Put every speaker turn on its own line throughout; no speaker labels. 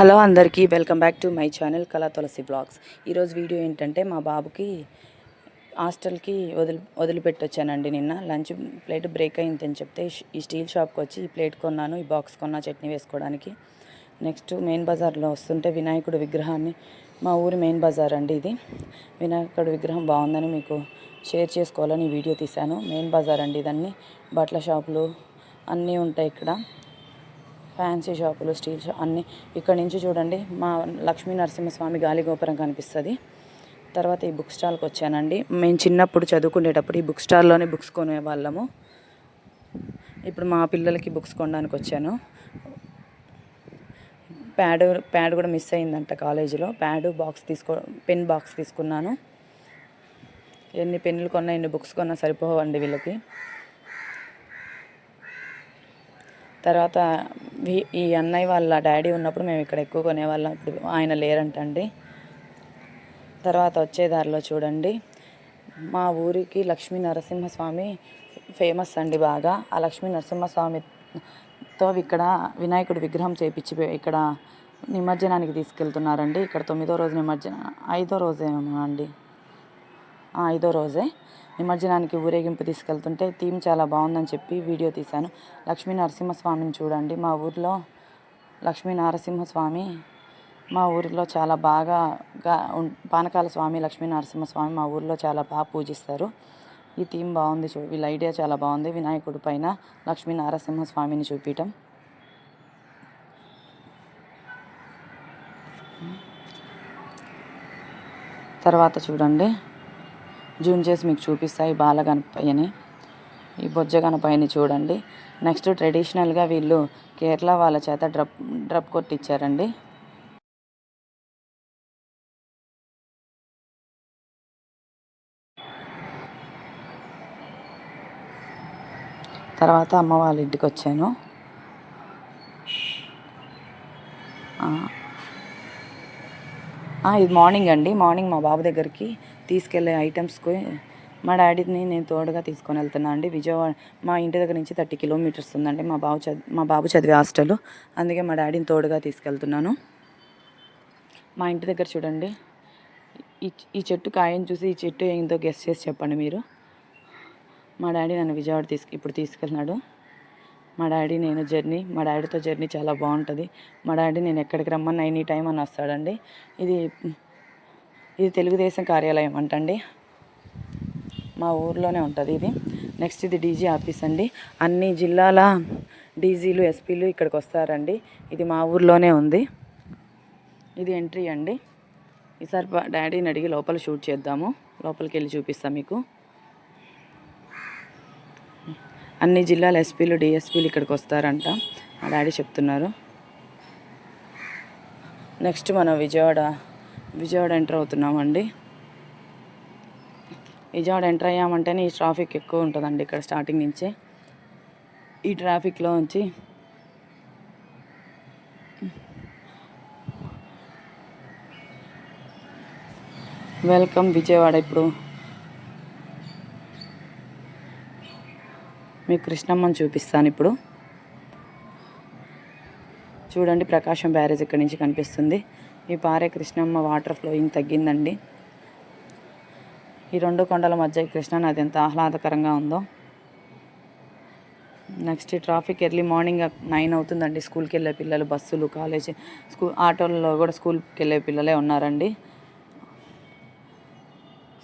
Hello అందరికీ welcome back to my channel Kala Tulasi blogs. ఈరోజు video ఏంటంటే మా బాబుకి హాస్టల్కి వదిలి వదిలిపెట్టొచ్చానండి నిన్న. లంచ్ ప్లేట్ బ్రేక్ అయిందని చెప్తే ఈ స్టీల్ షాప్కి వచ్చి ఈ ప్లేట్ కొన్నాను ఈ బాక్స్ కొన్నా చట్నీ వేసుకోవడానికి. నెక్స్ట్ మెయిన్ బజార్లో వస్తుంటే వినాయకుడు విగ్రహాన్ని మా ఊరి మెయిన్ బజార్ అండి ఇది. వినాయకుడు విగ్రహం బాగుందని మీకు షేర్ చేసుకోవాలని వీడియో తీశాను. మెయిన్ బజార్ అండి ఇదన్నీ. బట్టల షాపులు అన్నీ ఉంటాయి ఇక్కడ. ఫ్యాన్సీ షాపులు స్టీల్ షాప్ అన్నీ ఇక్కడ నుంచి చూడండి. మా లక్ష్మీ నరసింహస్వామి గాలిగోపురం కనిపిస్తుంది. తర్వాత ఈ బుక్ స్టాల్కి వచ్చానండి. మేము చిన్నప్పుడు చదువుకునేటప్పుడు ఈ బుక్ స్టాల్లోనే బుక్స్ కొనే వాళ్ళము ఇప్పుడు మా పిల్లలకి బుక్స్ కొనడానికి వచ్చాను. ప్యాడ్ ప్యాడ్ కూడా మిస్ అయిందంట కాలేజీలో ప్యాడ్ బాక్స్ తీసుకో పెన్ బాక్స్ తీసుకున్నాను. ఎన్ని పెన్నులు కొన్నా ఎన్ని బుక్స్ కొన్నా సరిపోవండి వీళ్ళకి. తర్వాత ఈ అన్నయ్య వాళ్ళ డాడీ ఉన్నప్పుడు మేము ఇక్కడ ఎక్కువ కొనేవాళ్ళం. ఇప్పుడు ఆయన లేరంటండి. తర్వాత వచ్చే దారిలో చూడండి. మా ఊరికి లక్ష్మీ నరసింహస్వామి ఫేమస్ అండి బాగా. ఆ లక్ష్మీ నరసింహస్వామితో ఇక్కడ వినాయకుడి విగ్రహం చేపించి ఇక్కడ నిమజ్జనానికి తీసుకెళ్తున్నారండి. ఇక్కడ తొమ్మిదో రోజు నిమజ్జనం ఐదో రోజేమో అండి. ఐదో రోజే. నిమజ్జనానికి ఊరేగింపు తీసుకెళ్తుంటే థీమ్ చాలా బాగుందని చెప్పి వీడియో తీశాను. లక్ష్మీ నరసింహస్వామిని చూడండి. మా ఊర్లో లక్ష్మీ నరసింహస్వామి మా ఊరిలో చాలా బాగా పానకాల స్వామి లక్ష్మీ నరసింహస్వామి మా ఊరిలో చాలా బాగా పూజిస్తారు. ఈ థీమ్ బాగుంది చూ వీళ్ళ ఐడియా చాలా బాగుంది. వినాయకుడి పైన లక్ష్మీ నరసింహస్వామిని చూపించటం తర్వాత చూడండి. జూమ్ చేసి మీకు చూపిస్తాయి బాలగణపయ్యని ఈ బొజ్జ గణపయ్యని చూడండి. నెక్స్ట్ ట్రెడిషనల్గా వీళ్ళు కేరళ వాళ్ళ చేత డ్రప్ డ్రప్ కొట్టించారండి తర్వాత అమ్మ వాళ్ళ ఇంటికి వచ్చాను ఇది మార్నింగ్ అండి. మార్నింగ్ మా బాబు దగ్గరికి తీసుకెళ్ళే ఐటమ్స్కి మా డాడీని నేను తోడుగా తీసుకొని వెళ్తున్నా అండి. విజయవాడ మా ఇంటి దగ్గర నుంచి థర్టీ కిలోమీటర్స్ ఉందండి. మా బాబు చదివి మా బాబు చదివే హాస్టల్. అందుకే మా డాడీని తోడుగా తీసుకెళ్తున్నాను. మా ఇంటి దగ్గర చూడండి. ఈ ఈ చెట్టు కాయని చూసి ఈ చెట్టు ఏందో గెస్ట్ చేసి చెప్పండి మీరు. మా డాడీ నన్ను విజయవాడ తీసుకు ఇప్పుడు తీసుకెళ్ళినాడు మా డాడీ నేను జర్నీ మా డాడీతో జర్నీ చాలా బాగుంటుంది. మా డాడీ నేను ఎక్కడికి రమ్మన్నా ఎనీ టైం అని వస్తాడండి. ఇది ఇది తెలుగుదేశం కార్యాలయం అంటండి. మా ఊర్లోనే ఉంటుంది ఇది. నెక్స్ట్ ఇది డీజీ ఆఫీస్ అండి. అన్ని జిల్లాల డీజీలు ఎస్పీలు ఇక్కడికి వస్తారండి. ఇది మా ఊర్లోనే ఉంది. ఇది ఎంట్రీ అండి. ఈసారి డాడీని అడిగి లోపల షూట్ చేద్దాము. లోపలికి వెళ్ళి చూపిస్తాను మీకు. అన్ని జిల్లాల ఎస్పీలు డిఎస్పీలు ఇక్కడికి వస్తారంట. మా డాడీ చెప్తున్నారు. నెక్స్ట్ మనం విజయవాడ విజయవాడ ఎంటర్ అవుతున్నామండి. విజయవాడ ఎంటర్ అయ్యామంటేనే ఈ ట్రాఫిక్ ఎక్కువ ఉంటుందండి ఇక్కడ స్టార్టింగ్ నుంచే. ఈ ట్రాఫిక్లో ఉంచి వెల్కమ్ విజయవాడ ఇప్పుడు. మీకు కృష్ణమ్మని చూపిస్తాను ఇప్పుడు. చూడండి ప్రకాశం బ్యారేజ్ ఇక్కడ నుంచి కనిపిస్తుంది. ఈ పారే కృష్ణమ్మ వాటర్ ఫ్లోయింగ్ తగ్గిందండి. ఈ రెండు కొండల మధ్య కృష్ణానది ఎంత ఆహ్లాదకరంగా ఉందో. Next traffic early morning nine అవుతుందండి. స్కూల్కి వెళ్ళే పిల్లలు బస్సులు కాలేజీ స్కూల్ ఆటోలలో కూడా స్కూల్కి వెళ్ళే పిల్లలే ఉన్నారండి.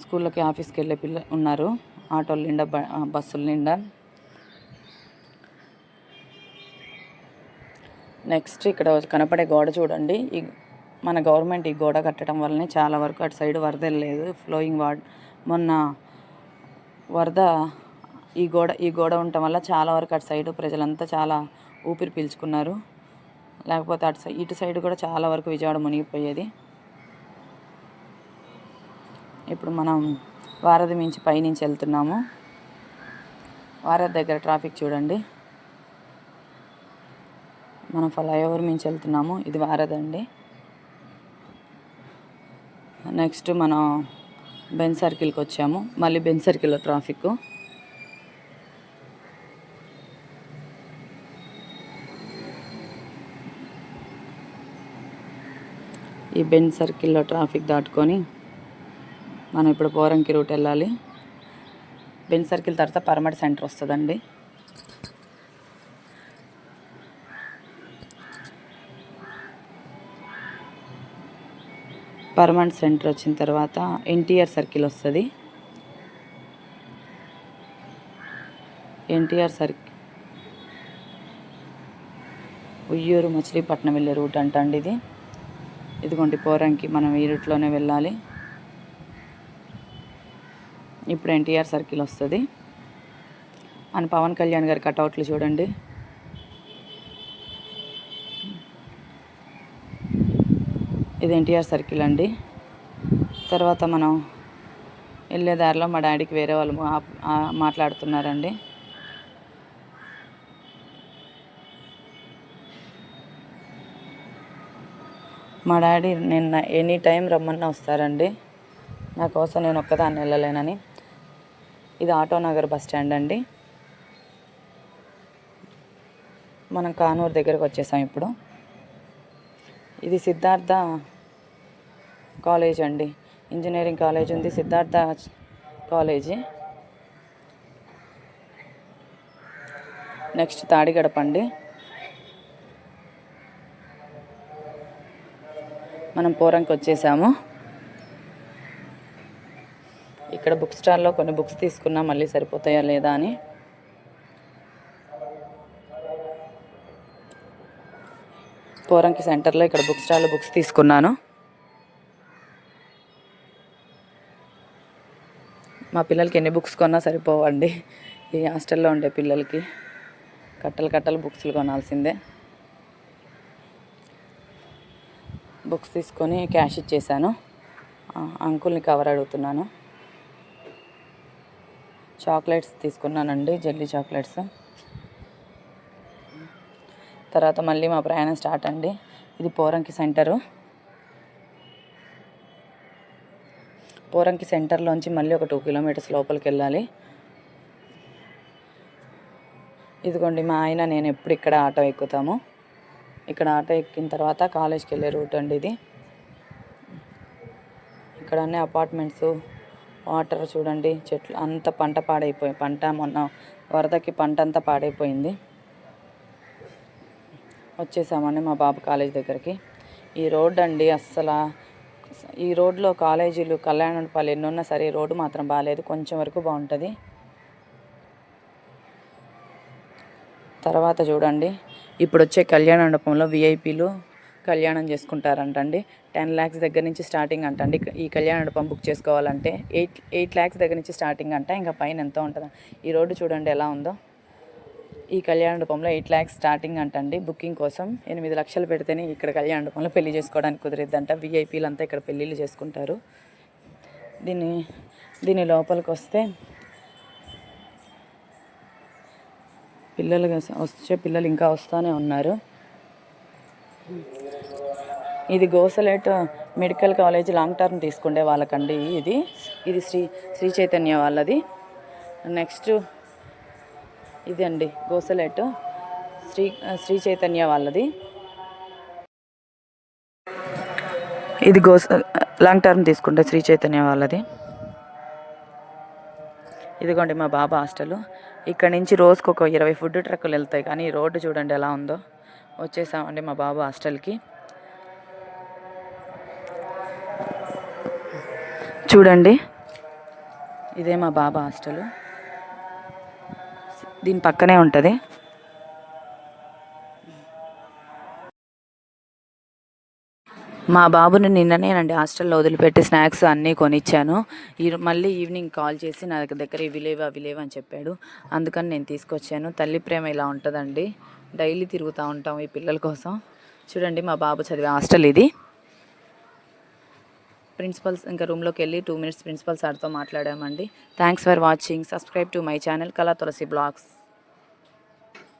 స్కూళ్ళకి ఆఫీస్కి వెళ్ళే పిల్ల ఉన్నారు. ఆటోలు నిండా బస్సులు బస్సుల నిండా. నెక్స్ట్ ఇక్కడ కనపడే గోడ చూడండి. ఈ మన గవర్నమెంట్ ఈ గోడ కట్టడం వల్లనే చాలా వరకు అటు సైడ్ వరద లేదు ఫ్లోయింగ్ వాడ్ మొన్న వరద ఈ గోడ ఈ గోడ ఉండటం వల్ల చాలా వరకు అటు సైడ్ ప్రజలంతా చాలా ఊపిరి పీల్చుకున్నారు. లేకపోతే అటు సైడ్ ఇటు సైడ్ కూడా చాలా వరకు విజయవాడ మునిగిపోయేది. ఇప్పుడు మనం వారధి మించి పైనుంచి వెళ్తున్నాము. వారధి దగ్గర ట్రాఫిక్ చూడండి. మనం ఫ్లైఓవర్ మించి వెళ్తున్నాము. ఇది వారదండి. నెక్స్ట్ మనం బెన్ సర్కిల్కి వచ్చాము. మళ్ళీ బెన్ సర్కిల్లో ట్రాఫిక్ ఈ బెన్ సర్కిల్లో ట్రాఫిక్ దాటుకొని మనం ఇప్పుడు పోరంకి రూట్ వెళ్ళాలి. బెన్ సర్కిల్ తర్వాత పరమటి సెంటర్ వస్తుందండి. పర్మనెంట్ సెంటర్ వచ్చిన తర్వాత ఎన్టీఆర్ సర్కిల్ వస్తుంది. ఎన్టీఆర్ సర్కిల్ ఉయ్యూరు మచిలీపట్నం వెళ్ళే రూట్ అంట అండి ఇది. ఇదిగోండి పోరంకి మనం ఈ రూట్లోనే వెళ్ళాలి. ఇప్పుడు ఎన్టీఆర్ సర్కిల్ వస్తుంది. మన పవన్ కళ్యాణ్ గారి కటౌట్లు చూడండి. ఇది ఎన్టీఆర్ సర్కిల్ అండి. తర్వాత మనం వెళ్ళే దారిలో మా డాడీకి వేరే వాళ్ళు మాట్లాడుతున్నారండి. మా డాడీ నిన్న ఎనీ టైం రమ్మన్నా వస్తారండి. నా కోసం నేను ఒక్కదాన్ని వెళ్ళలేనని. ఇది ఆటో నగర్ బస్ స్టాండ్ అండి. మనం కానూరు దగ్గరకు వచ్చేసాం ఇప్పుడు. ఇది సిద్ధార్థ కాలేజ్ అండి. ఇంజనీరింగ్ కాలేజ్ ఉంది. సిద్ధార్థ కాలేజీ. నెక్స్ట్ తాడిగడప అండి. మనం పోరంకి వచ్చేసాము. ఇక్కడ బుక్ స్టాల్లో కొన్ని బుక్స్ తీసుకున్నా మళ్ళీ సరిపోతాయా లేదా అని. పోరంకి సెంటర్లో ఇక్కడ బుక్ స్టాల్లో బుక్స్ తీసుకున్నాను. మా పిల్లలకి ఎన్ని బుక్స్ కొన్నా సరిపోవండి. ఈ హాస్టల్లో ఉండే పిల్లలకి కట్టలు కట్టలు బుక్స్లు కొనాల్సిందే. బుక్స్ తీసుకొని క్యాష్ ఇచ్చేసాను. అంకుల్ని కవర్ అడుగుతున్నాను. చాక్లెట్స్ తీసుకున్నానండి జెల్లీ చాక్లెట్స్. తర్వాత మళ్ళీ మా ప్రయాణం స్టార్ట్ అండి. ఇది పోరంకి సెంటరు. పోరంకి సెంటర్లోంచి మళ్ళీ ఒక టూ కిలోమీటర్స్ లోపలికి వెళ్ళాలి ఇదిగోండి మా ఆయన నేను ఎప్పుడు ఇక్కడ ఆటో ఎక్కుతాము. ఇక్కడ ఆటో ఎక్కిన తర్వాత కాలేజ్కి వెళ్ళే రూట్ అండి ఇది. ఇక్కడ అన్ని అపార్ట్మెంట్స్ వాటర్ చూడండి చెట్లు అంత పంట పాడైపోయి పంట మొన్న వరదకి పంట అంతా పాడైపోయింది. వచ్చేసామండి మా బాబు కాలేజ్ దగ్గరికి. ఈ రోడ్ అండి అస్సలు ఈ రోడ్లో కాలేజీలు కళ్యాణపల్లి ఎన్ని ఉన్నా సరే రోడ్డు మాత్రం బాగాలేదు కొంచెం వరకు బాగుంటుంది. తర్వాత చూడండి. ఇప్పుడు వచ్చే కళ్యాణ మండపంలో విఐపీలు కళ్యాణం చేసుకుంటారంటండి. టెన్ ల్యాక్స్ దగ్గర నుంచి స్టార్టింగ్ అంటండి. ఈ కళ్యాణ మండపం బుక్ చేసుకోవాలంటే ఎయిట్ ఎయిట్ ల్యాక్స్ దగ్గర నుంచి స్టార్టింగ్ అంట. ఇంకా పైన ఎంతో ఉంటుందా. ఈ రోడ్డు చూడండి ఎలా ఉందో. ఈ కళ్యాణ ఎయిట్ ల్యాక్స్ స్టార్టింగ్ అంటండి. బుకింగ్ కోసం ఎనిమిది లక్షలు పెడితేనే ఇక్కడ కళ్యాణ మండపంలో పెళ్ళి చేసుకోవడానికి కుదిరిద్దంట. విఐపీలు అంతా ఇక్కడ పెళ్ళిళ్ళు చేసుకుంటారు. దీన్ని దీని లోపలికి వస్తే పిల్లలు వచ్చే పిల్లలు ఇంకా వస్తూనే ఉన్నారు. ఇది గోసలేట్ మెడికల్ కాలేజ్ లాంగ్ టర్మ్ తీసుకుండే వాళ్ళకండి ఇది. ఇది శ్రీ శ్రీ చైతన్య వాళ్ళది. నెక్స్ట్ ఇది అండి గోసలెట్. శ్రీ శ్రీ చైతన్య వాళ్ళది. ఇది గోస లాంగ్ టర్మ్ తీసుకుంటే శ్రీ చైతన్య వాళ్ళది. ఇదిగోండి మా బాబా హాస్టల్. ఇక్కడ నుంచి రోజుకు ఒక ఇరవై ఫుడ్ ట్రక్కులు వెళ్తాయి. కానీ రోడ్డు చూడండి ఎలా ఉందో. వచ్చేసామండి మా బాబు హాస్టల్కి. చూడండి. ఇదే మా బాబా హాస్టల్. దీని పక్కనే ఉంటుంది. మా బాబుని నిన్ననేనండి హాస్టల్లో వదిలిపెట్టి స్నాక్స్ అన్నీ కొనిచ్చాను. ఈ మళ్ళీ ఈవినింగ్ కాల్ చేసి నా దగ్గర ఇవి లేవు అవి లేవు అని చెప్పాడు. అందుకని నేను తీసుకొచ్చాను. తల్లి ప్రేమ ఇలా ఉంటుందండి. డైలీ తిరుగుతూ ఉంటాం ఈ పిల్లల కోసం. చూడండి మా బాబు చదివే హాస్టల్ ఇది. ప్రిన్సిపల్స్ ఇంకా రూమ్లోకి వెళ్ళి టూ మినిట్స్ ప్రిన్సిపల్ సార్తో మాట్లాడామండి. Thanks for watching subscribe to my channel Kala Tulasi blogs